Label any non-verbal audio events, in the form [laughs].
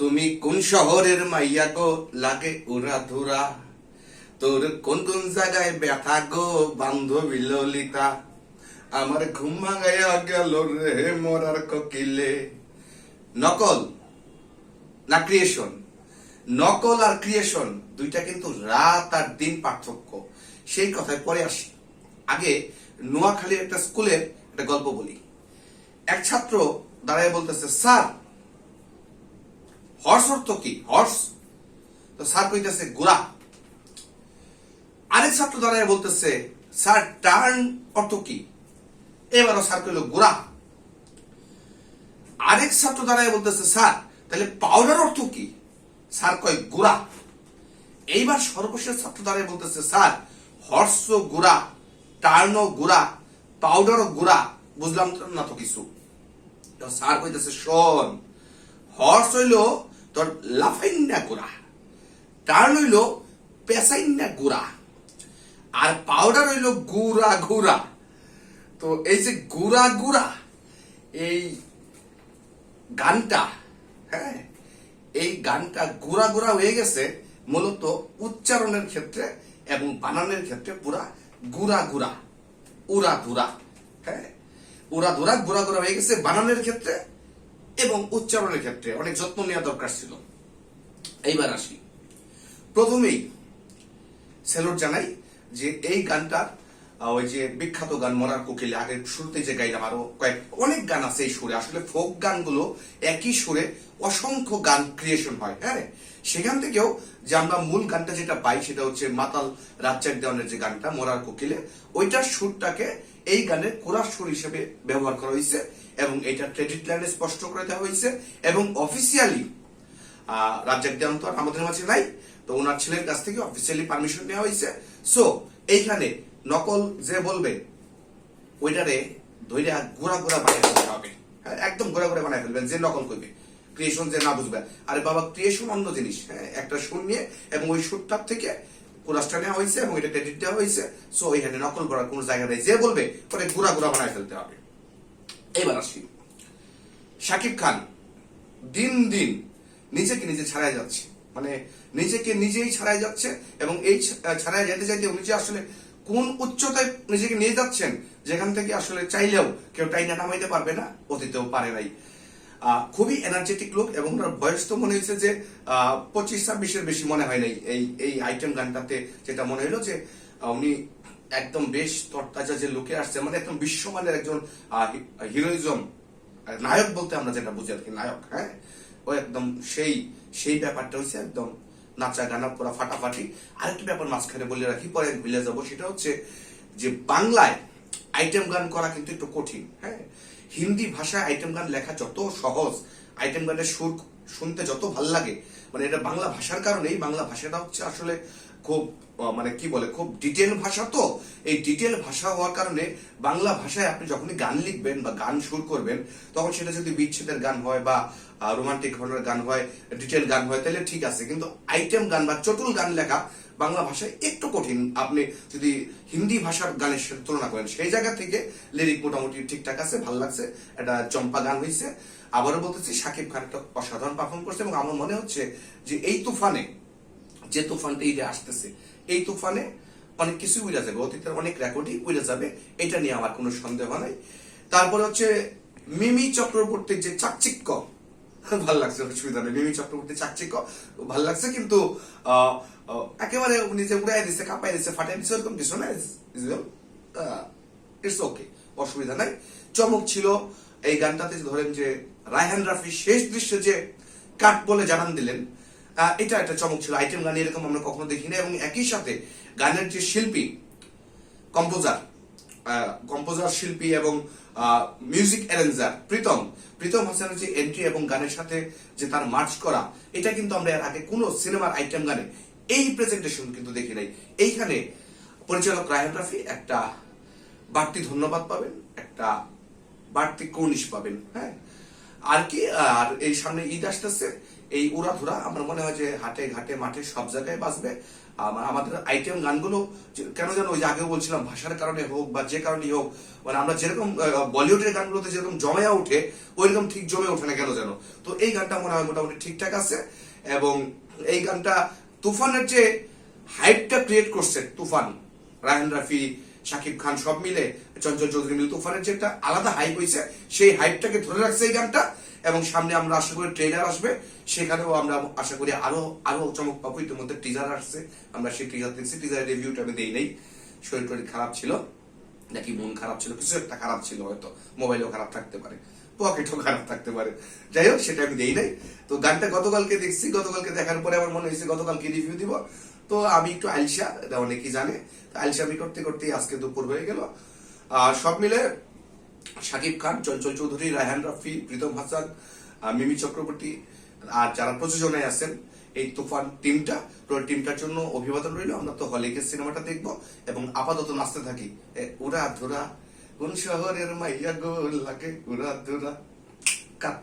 তুমি কোন শহরের মাইয়া গো? লাগে উড়া ধুরা। তোর কোন কোন জায়গায় ব্যথা গো, বান্ধবী ললিতা? আমার ঘুম ভাঙাইয়া গেল রে মরার কোকিলে। নকল না ক্রিয়েশন নকল আর ক্রিয়েশন দুইটা কিন্তু রাত আর দিন পার্থক্য। সেই কথায় পরে আসি। আগে নোয়াখালীর একটা স্কুলের একটা গল্প বলি। এক ছাত্র দাঁড়ায় বলতেছে, স্যার হর্স অর্থ কি? হর্স তো স্যার কইতেছে গোড়া আরেক ছাত্র দাঁড়ায় বলতেছে, স্যার, টার্ন অর্থ কি? এবারও স্যার কইল গোড়া আরেক ছাত্র দাঁড়ায় বলতেছে, স্যার, তাহলে পাউডার অর্থ কি? স্যার কয় গুড়া এইবার সর্বশেষ ছাত্র দাঁড়িয়ে বলতেছে, স্যার হর্স গুড়া টার্ন গুড়া পাউডার গুড়া বুঝলাম না তো কিছু। স্যার কইতেছে, শোন হর্স হইল তোর লাফাইন্না গুড়া। টার্ন হইল পেসাইন্না গুড়া। আর পাউডার হইল গুড়া গুড়া। তো এই যে গুড়া গুড়া, এই গানটা হ্যাঁ এই গানটা গুড়া গুড়া হয়ে গেছে মূলত উচ্চারণের ক্ষেত্রে এবং বানানের ক্ষেত্রে পুরা গুড়া গুড়া, উড়া ধুরা হ্যাঁ উড়া ধুরা গুড়া গুড়া হয়ে গেছে বানানের ক্ষেত্রে। এবং উচ্চারণের ক্ষেত্রে অনেক যত্ন নেওয়া দরকার ছিল। এইবার আসি। প্রথমেই সেলুট জানাই যে এই গানটার ওই যে বিখ্যাত গান মরার কোকিলে আগে শুরুতে যে গাইলাম আরও কয়েক, অনেক গান আছে এই সুরে। আসলে ফোক গানগুলো একই সুরে অসংখ্য গান ক্রিয়েশন হয় হ্যাঁ সেখান থেকেও যে আমরা মূল গানটা যেটা পাই সেটা হচ্ছে মাতাল রাজ্জাক দেওয়ানের যে গানটা, মরার কোকিলে, ওইটার সুরটাকে এই গানের কোরাস সুর হিসেবে ব্যবহার করা হয়েছে এবং এটা ক্রেডিট লাইনে স্পষ্ট করে দেওয়া হয়েছে এবং অফিসিয়ালি রাজ্জাক দেওয়ান তো আর আমাদের মাঝে নাই, তো ওনার ছেলের কাছ থেকে অফিসিয়ালি পারমিশন নেওয়া হয়েছে। সো এইখানে নকল যে বলবে ওইটারে ধৈর্য গুড়া গুড়া বানিয়ে ফেলতে হবে। হ্যাঁ, একদম গুড়া গুড়া বানিয়ে ফেলবেন যে নকল করবে ক্রিয়েশন যে না বুঝবে। আরে বাবা ক্রিয়েশন অন্য জিনিস। হ্যাঁ একটা সুর নিয়ে এবং ওই সুরটার থেকে কোরাসটা নেওয়া হয়েছে এবং এটা ক্রেডিট দেওয়া হয়েছে। সো ওইখানে নকল করার কোনো জায়গা নেই। যে বলবে ওটা গুড়া গুড়া বানায় ফেলতে হবে। এবার আসি। শাকিব খান দিন দিন নিজেকে নিজে ছাড়াই যাচ্ছে। মানে নিজেকে নিজেই ছাড়াই যাচ্ছে এবং এই ছাড়াই যেতে চাইতে উনি যে আসলে কোন উচ্চতায় নিজেকে নিয়ে যাচ্ছেন, যেখান থেকে আসলে চাইলেও কেউ টাইনা নামাইতে পারবে না, অতীতেও পারে নাই। খুবই এনার্জেটিক লোক এবং ওনার বয়স তো মনে হয়েছে যে পঁচিশ, ছাব্বিশের বেশি মনে হয় নাই এই এই আইটেম গানটাতে। যেটা মনে হলো যে উনি একদম বেশ তরতাজা যে লোকে আসছে মানে একদম বিশ্বমানের একজন হিরোইজম নায়ক বলতে আমরা যেটা বুঝি আর কি, নায়ক হ্যাঁ? ও একদম সেই সেই ব্যাপারটা হচ্ছে একদম নাচা গানা পুরা ফাটাফাটি। আরেকটা ব্যাপার মাঝখানে বলে রাখি পরে ভুলে যাব, সেটা হচ্ছে যে বাংলায় আইটেম গান করা কিন্তু একটু কঠিন হ্যাঁ? হিন্দি ভাষায় আইটেম গান লেখা যত সহজ, আইটেম গানের সুর শুনতে যত ভালো লাগে মানে এটা বাংলা ভাষার কারণেই বাংলা ভাষাটা হচ্ছে আসলে খুব মানে কি বলে, খুব ডিটেল ভাষা তো। এই ডিটেল ভাষা হওয়ার কারণে বাংলা ভাষায় আপনি যখনই গান লিখবেন বা গান সুর করবেন, তখন সেটা যদি বিচ্ছেদের গান হয় বা রোমান্টিক ঘটনার গান হয় ডিটেল গান হয়, তাহলে ঠিক আছে। কিন্তু আইটেম গান বা চটুল গান লেখা বাংলা ভাষায় একটু কঠিন। আপনি যদি হিন্দি ভাষার গানের সাথে তুলনা করেন, সেই জায়গা থেকে লিরিক মোটামুটি ঠিকঠাক আছে, ভালো লাগছে এটা চম্পা গান হয়েছে আবারও বলতেছি, সাকিব খান একটা অসাধারণ পারফর্ম করছে এবং আমার মনে হচ্ছে যে এই তুফানে যে তুফানটা যে আসতেছে, এই তুফানে অনেক কিছু উড়ে যাবে, অতীতের অনেক রেকর্ডই উড়ে যাবে, এটা নিয়ে আমার কোনো সন্দেহ নাই। তারপরে হচ্ছে মিমি চক্রবর্তীর যে চাকচিক্য, [laughs] ভালো লাগছে অসুবিধা নেই। মিমি চক্রবর্তী চাকচিক্য ভালো লাগছে, কিন্তু একেবারে উনি যে উড়াই দিচ্ছে কাঁপাই দিচ্ছে ফাটাই দিচ্ছে এরকম কিছু না ইটস ওকে অসুবিধা নাই। চমক ছিল এই গানটাতে, ধরেন যে রায়হান রাফি শেষ দৃশ্যে যে কাট বলে জানান দিলেন এটা একটা চমক ছিল। আইটেম গান এরকম আমরা কখনো দেখিনি এবং একই সাথে গানের যে শিল্পী কম্পোজার কম্পোজার শিল্পী এবং মিউজিক অ্যারেঞ্জার প্রীতম প্রীতম হাসানের যে এন্ট্রি এবং গানের সাথে যে তার মার্চ করা, এটা কিন্তু আমরা এর আগে কোনো সিনেমার আইটেম গানে এই প্রেজেন্টেশন কিন্তু দেখি নাই। এইখানে পরিচালক রায়হান রাফি একটা বাড়তি ধন্যবাদ পাবেন, একটা বাড়তি কর্নিশ পাবেন হ্যাঁ? আর কি, আর এই সামনে ঈদ আসতেছে, এই উড়া ধুরা আমার মনে হয় যে হাটে ঘাটে মাঠে সব জায়গায় বাজবে। আমা- আমাদের আইটেম গানগুলো কেন যেন ওই যে আগেও বলছিলাম, ভাষার কারণে হোক বা যে কারণেই হোক মানে আমরা যেরকম বলিউডের গানগুলোতে যেরকম জমেয়া ওঠে, ওইরকম ঠিক জমে ওঠে না কেন যেন তো এই গানটা মনে হয় মোটামুটি ঠিকঠাক আছে এবং এই গানটা তুফানের যে হাইপটা ক্রিয়েট করছে, তুফান, রায়হান রাফি শাকিব খান সব মিলে চঞ্চল চৌধুরী মিলে তুফানের যে একটা আলাদা হাইপ হয়েছে সেই হাইপটাকে ধরে রাখছে এই গানটা। এবং সামনে আমরা আশা করি ট্রেলার আসবে, সেখানেও আমরা আশা করি আরও আরও চমক পাবো ইতিমধ্যে টিজার আসছে। আমরা সেই টিজার দেখছি টিজারের রিভিউটা আমি দেই নাই। শরীর টরীর খারাপ ছিল, নাকি মন খারাপ ছিল, কিছু একটা খারাপ ছিল হয়তো মোবাইলও খারাপ থাকতে পারে পকেটও খারাপ থাকতে পারে। যাই হোক, সেটা আমি দেই নাই। তো গানটা গতকালকে দেখছি, গতকালকে দেখার পরে আমার মনে হয়েছে গতকালকে রিভিউ দিব। তো আমি একটু আলসা এটা অনেকেই জানে। আলসামি করতে করতে আজকে দুপুর হয়ে গেল। আর সব মিলে শাকিব খান, চঞ্চল চৌধুরী, রায়হান রফি, প্রীতম হাসান মিমি চক্রবর্তী, আর যারা প্রযোজনায় আছেন, এই তুফান টিমটা, পুরো টিমটার জন্য অভিবাদন রইল। আমরা তো হলে গিয়ে সিনেমাটা দেখব এবং আপাতত নাচতে থাকি। উড়া ধুরা কোন শহরের মাইয়া গো লাগে, উড়া ধুরা, কাট।